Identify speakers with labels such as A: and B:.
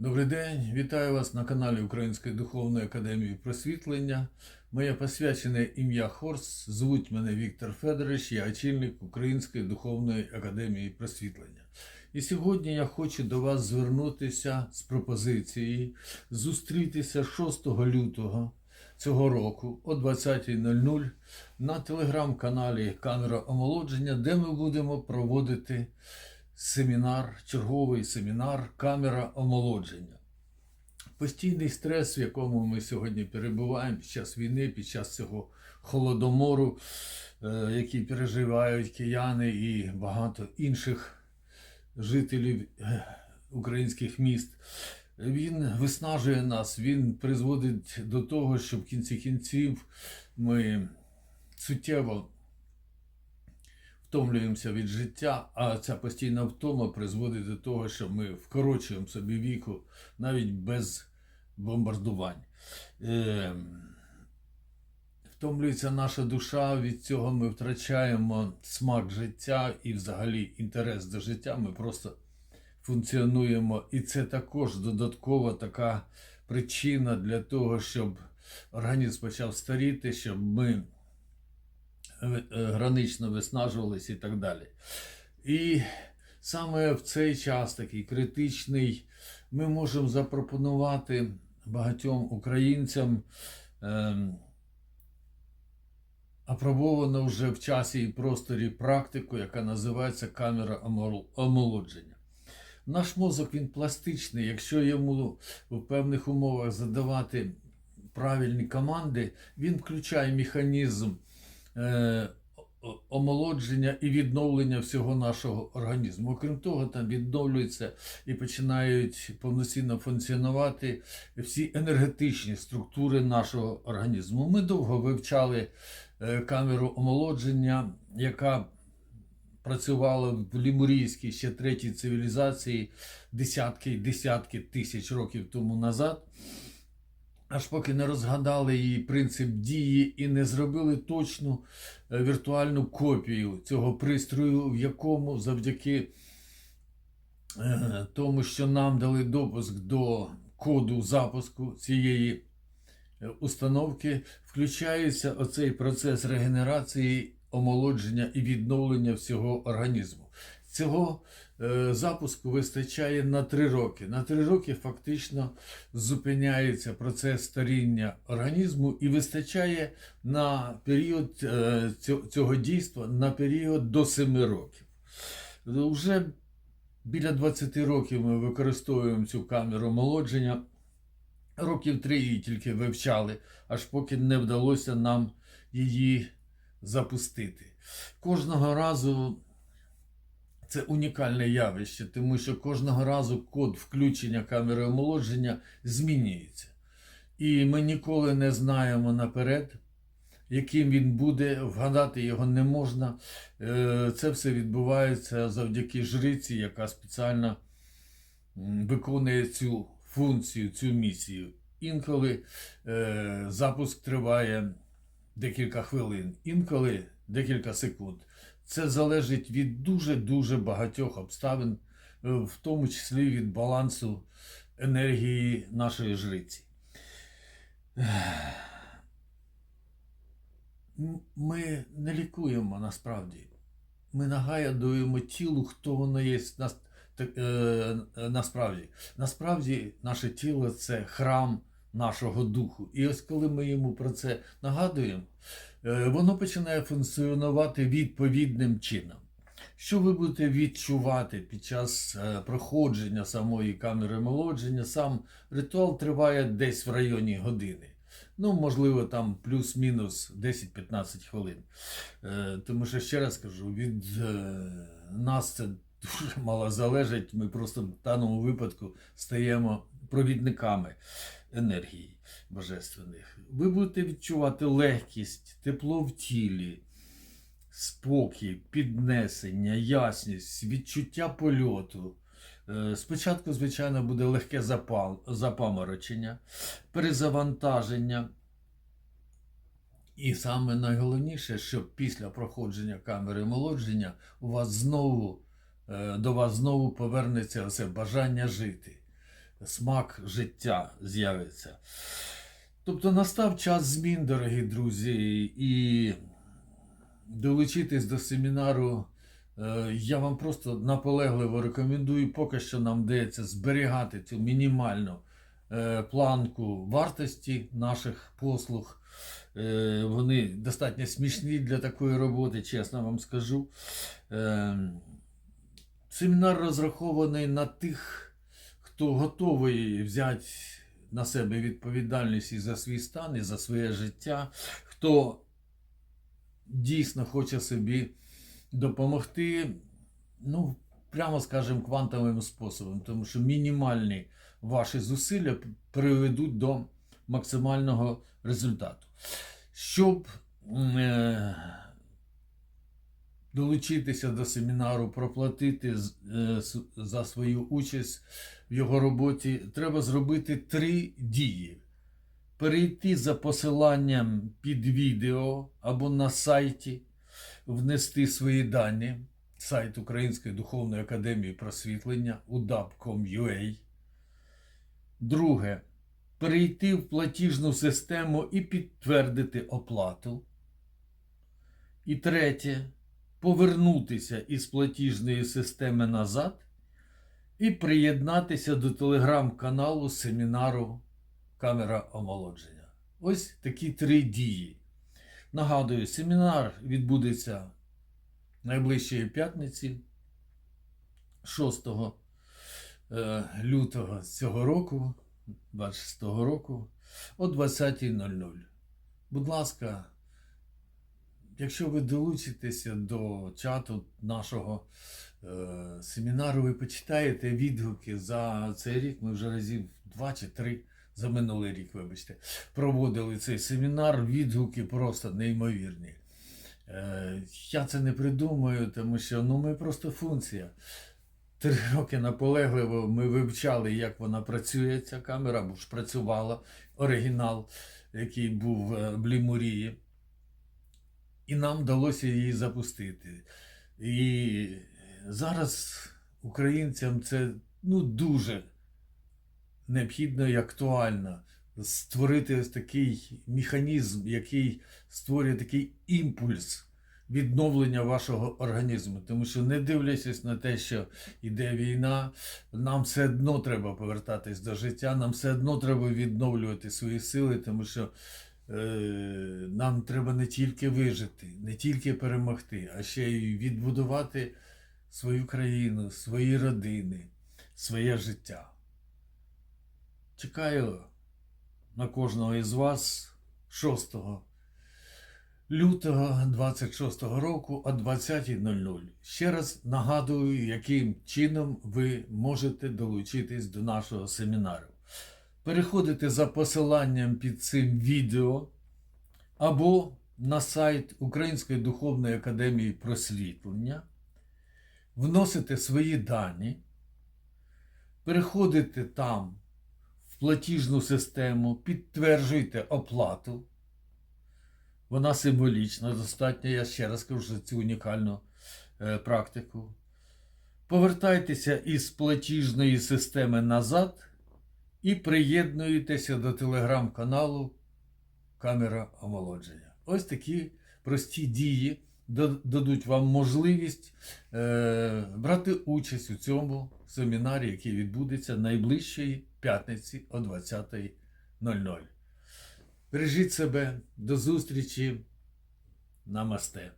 A: Добрий день, вітаю вас на каналі Української духовної академії просвітлення. Моє посвячене ім'я Хорс. Звуть мене Віктор Федорович, я очільник Української духовної академії просвітлення. І сьогодні я хочу до вас звернутися з пропозицією зустрітися 6 лютого цього року о 20.00 на телеграм-каналі Камера омолодження, де ми будемо проводити семінар, черговий семінар Камера омолодження. Постійний стрес, в якому ми сьогодні перебуваємо під час війни, під час цього холодомору, е, який переживають кияни і багато інших жителів е, українських міст. Він виснажує нас, він призводить до того, що в кінці кінців ми суттєво втомлюємося від життя, а ця постійна втома призводить до того, що ми вкорочуємо собі віку навіть без бомбардувань. Е, Втомлюється наша душа, від цього ми втрачаємо смак життя і взагалі інтерес до життя. Ми просто функціонуємо. І це також додаткова така причина для того, щоб організм почав старіти, щоб ми гранично виснажувалися і так далі. І саме в цей час, такий критичний, ми можемо запропонувати багатьом українцям. ем, Апробовано вже в часі і просторі практику, яка називається камера омолодження. Наш мозок він пластичний. Якщо йому в певних умовах задавати правильні команди, він включає механізм е, омолодження і відновлення всього нашого організму. Окрім того, там відновлюються і починають повноцінно функціонувати всі енергетичні структури нашого організму. Ми довго вивчали е, камеру омолодження, яка працювала в лімурійській ще третій цивілізації десятки десятки тисяч років тому назад. Аж поки не розгадали її принцип дії і не зробили точну е, віртуальну копію цього пристрою, в якому завдяки е, тому, що нам дали допуск до коду запуску цієї е, установки, включається оцей процес регенерації, омолодження і відновлення всього організму. Цього е, запуску вистачає на три роки. На три роки фактично зупиняється процес старіння організму і вистачає на період е, цього, дійства на період до 7 років. Вже біля 20 років ми використовуємо цю камеру омолодження. Років три її тільки вивчали, аж поки не вдалося нам її запустити. Кожного разу це унікальне явище, тому що кожного разу код включення камери омолодження змінюється. І ми ніколи не знаємо наперед, яким він буде, вгадати його не можна. Е, Це все відбувається завдяки жриці, яка спеціально виконує цю функцію, цю місію. Інколи е, запуск триває декілька хвилин, інколи декілька секунд. Це залежить від дуже-дуже багатьох обставин, е, в тому числі від балансу енергії нашої жриці. Ми не лікуємо насправді. Ми нагадуємо тілу, хто воно є е, насправді. Насправді, наше тіло це храм нашого духу. І ось коли ми йому про це нагадуємо, воно починає функціонувати відповідним чином. Що ви будете відчувати під час е, проходження самої камери молодження? Сам ритуал триває десь в районі години. Ну, можливо, там плюс-мінус 10-15 хвилин. Е, Тому що, ще раз кажу, від е, нас це дуже мало залежить. Ми просто в даному випадку стаємо провідниками енергії божественних. Ви будете відчувати легкість, тепло в тілі, спокій, піднесення, ясність, відчуття польоту. Е, Спочатку, звичайно, буде легке запал, запаморочення, перезавантаження. І саме найголовніше, що після проходження камери молодження у вас знову, е, до вас знову повернеться це бажання жити. Смак життя з'явиться. Тобто настав час змін, дорогі друзі, і долучитись до семінару. е, Я вам просто наполегливо рекомендую, поки що нам вдається зберігати цю мінімальну е, планку вартості наших послуг. Е, Вони достатньо смішні для такої роботи, чесно вам скажу. Семінар розрахований на тих, хто готовий взяти на себе відповідальність і за свій стан, і за своє життя, хто дійсно хоче собі допомогти, ну, прямо скажемо, квантовим способом, тому що мінімальні ваші зусилля приведуть до максимального результату. Щоб е, долучитися до семінару, проплатити е, за свою участь в його роботі, треба зробити три дії. Перейти за посиланням під відео або на сайті, внести свої дані, сайт Української духовної академії просвітлення udap.com.ua. Друге. Перейти в платіжну систему і підтвердити оплату. І третє. Повернутися із платіжної системи назад і приєднатися до телеграм-каналу семінару Камера омолодження. Ось такі три дії. Нагадую, семінар відбудеться найближчої п'ятниці, 6 е, лютого цього року, 26 року, о 20.00. Будь ласка, якщо ви долучитеся до чату нашого семінару, ви почитаєте відгуки за цей рік. Ми вже разів два чи три за минулий рік, вибачте, проводили цей семінар. Відгуки просто неймовірні. Е, я це не придумаю, тому що ну, ми просто функція. Три роки наполегливо ми вивчали, як вона працює, ця камера, бо ж працювала оригінал, який був в Блімурії. І нам вдалося її запустити. І зараз українцям це ну, дуже необхідно і актуально створити ось такий механізм, який створює такий імпульс відновлення вашого організму. Тому що, не дивлячись на те, що йде війна, нам все одно треба повертатись до життя, нам все одно треба відновлювати свої сили, тому що е, нам треба не тільки вижити, не тільки перемогти, а ще й відбудувати свою країну, свої родини, своє життя. Чекаю на кожного із вас 6 лютого 26 року о 20.00. Ще раз нагадую, яким чином ви можете долучитись до нашого семінару. Переходите за посиланням під цим відео або на сайт Української духовної академії просвітлення, вносите свої дані, переходите там в платіжну систему, підтверджуйте оплату. Вона символічна, достатньо, я ще раз кажу, цю унікальну е, практику. Повертайтеся із платіжної системи назад і приєднуєтеся до телеграм-каналу Камера омолодження. Ось такі прості дії дадуть вам можливість е, брати участь у цьому семінарі, який відбудеться найближчої п'ятниці о 20.00. Бережіть себе, до зустрічі. Намасте.